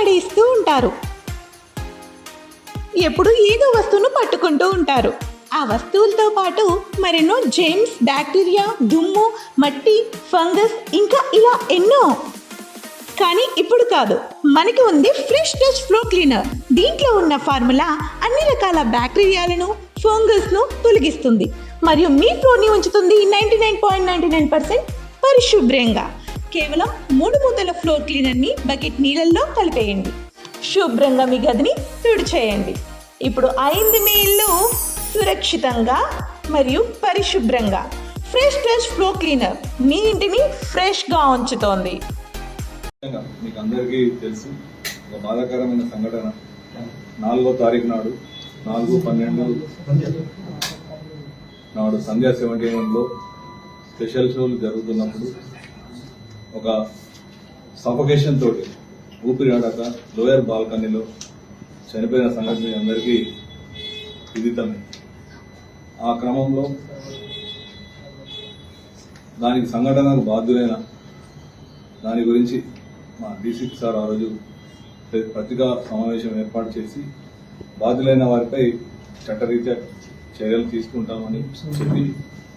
పడేస్తూ ఉంటారు. ఎప్పుడు ఏదో వస్తువును పట్టుకుంటూ ఉంటారు. ఆ వస్తువులతో పాటు మరెన్నో జెమ్స్ బ్యాక్టీరియా దుమ్ము మట్టి ఫంగస్ ఇంకా ఇలా ఎన్నో. కానీ ఇప్పుడు కాదు. మనకి ఉంది ఫ్రెష్ టచ్ ఫ్లో క్లీనర్ దీంట్లో ఉన్న ఫార్ములా అన్ని రకాల బ్యాక్టీరియాలను ఫంగస్ను తొలగిస్తుంది. మరియు మీ ఫ్లోర్ని ఉంచుతుంది ninety nine point ninety nine percent పరిశుభ్రంగా. కేవలం మూడు మూతల ఫ్లోర్ క్లీనర్ని బకెట్ నీళ్ళల్లో కలిపేయండి. శుభ్రంగా మీ గదిని తుడిచేయండి ఇప్పుడు అయింది మీ ఇల్లు సురక్షితంగా మరియు పరిశుభ్రంగా ఫ్రెష్ ఫ్రెష్ ఫ్లో క్లీనర్ మీ ఇంటిని ఫ్రెష్గా ఉంచుతోంది. మీకు అందరికీ తెలుసు ఒక బాధాకరమైన సంఘటన. నాలుగో తారీఖు నాడు నాలుగు పన్నెండు నాడు సంధ్యా సెవెంటీ లో స్పెషల్ షోలు జరుగుతున్నప్పుడు ఒక సఫకేషన్ తోటి ఊపిరి ఆడక లోయర్ బాల్కనీలో చనిపోయిన సంఘటన అందరికీ విదితమే ఆ క్రమంలో దానికి సంఘటనకు బాధ్యులైన దాని గురించి మా డీసీపీ సార్ ఆ రోజు పత్రికా సమావేశం ఏర్పాటు చేసి బాధ్యులైన వారిపై చట్టరీత్యా చర్యలు తీసుకుంటామని చెప్పి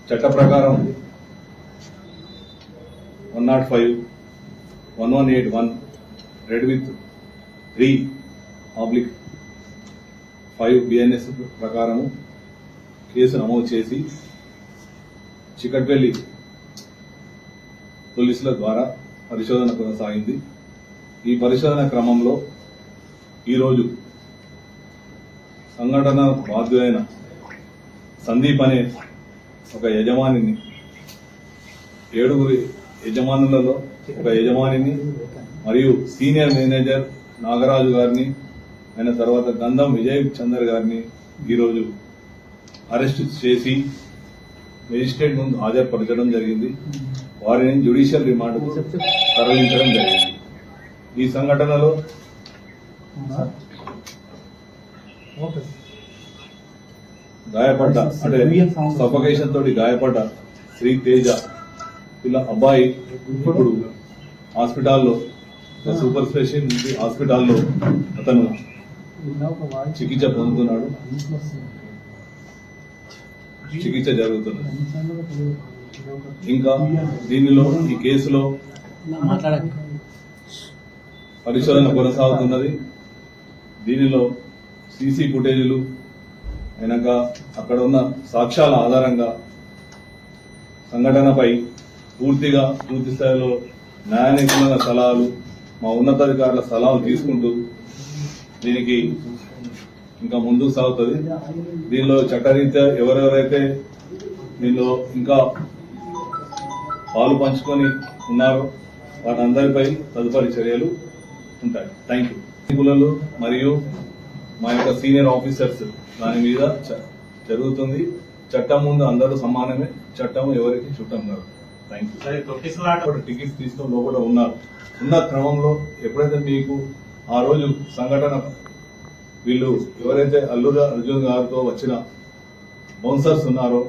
చట్ట ప్రకారం one naught five one one eight one read with three oblique five BNS ప్రకారము కేసు నమోదు చేసి చికట్పల్లి పోలీసుల ద్వారా పరిశోధన కొనసాగింది. ఈ పరిశోధన క్రమంలో ఈరోజు సంఘటన బాధ్యులైన సందీప్ అనే ఒక యజమానిని ఏడుగురి యజమానులలో ఒక యజమానిని మరియు సీనియర్ మేనేజర్ నాగరాజు గారిని ఆయన తర్వాత గంధం విజయ్ చందర్ గారిని ఈరోజు అరెస్ట్ చేసి మెజిస్ట్రేట్ ముందు హాజరుపరచడం జరిగింది. వారిని జ్యుడిషియల్ రిమాండ్కు తరలించడం జరిగింది. ఈ సంఘటనలో గాయపడ్డ అంటే సఫకేషన్ తోటి గాయపడ్డ శ్రీ తేజ ఇలా అబ్బాయి ఇప్పుడు హాస్పిటల్లో సూపర్ స్పెషాలిటీ హాస్పిటల్లో అతను చికిత్స పొందుతున్నాడు. చికిత్స జరుగుతున్నది. ఇంకా దీనిలో ఈ కేసులో పరిశోధన కొనసాగుతున్నది. దీనిలో సీసీ ఫుటేజీలు అయినాక అక్కడ ఉన్న సాక్ష్యాల ఆధారంగా సంఘటనపై పూర్తిగా పూర్తి స్థాయిలో న్యాయనిపుణుల సలహాలు మా ఉన్నతాధికారుల సలహాలు తీసుకుంటూ దీనికి ఇంకా ముందుకు సాగుతుంది. దీనిలో చట్టరీత్యా ఎవరెవరైతే దీనిలో ఇంకా పాలు పంచుకొని ఉన్నారో వారందరిపై తదుపరి చర్యలు ఉంటాయి. థ్యాంక్ యూ నిపుణులు మరియు మా యొక్క సీనియర్ ఆఫీసర్స్ దాని మీద చ- జరుగుతుంది. చట్టం ముందు అందరూ సమానమే. చట్టం ఎవరికి చుట్టం కాదు థ్యాంక్ యూ టికెట్స్ లోపల ఉన్నారు. ఉన్న క్రమంలో ఎప్పుడైతే మీకు ఆ రోజు సంఘటన వీళ్ళు ఎవరైతే అల్లూరు అర్జున్ గారితో వచ్చిన బౌన్సర్స్ ఉన్నారో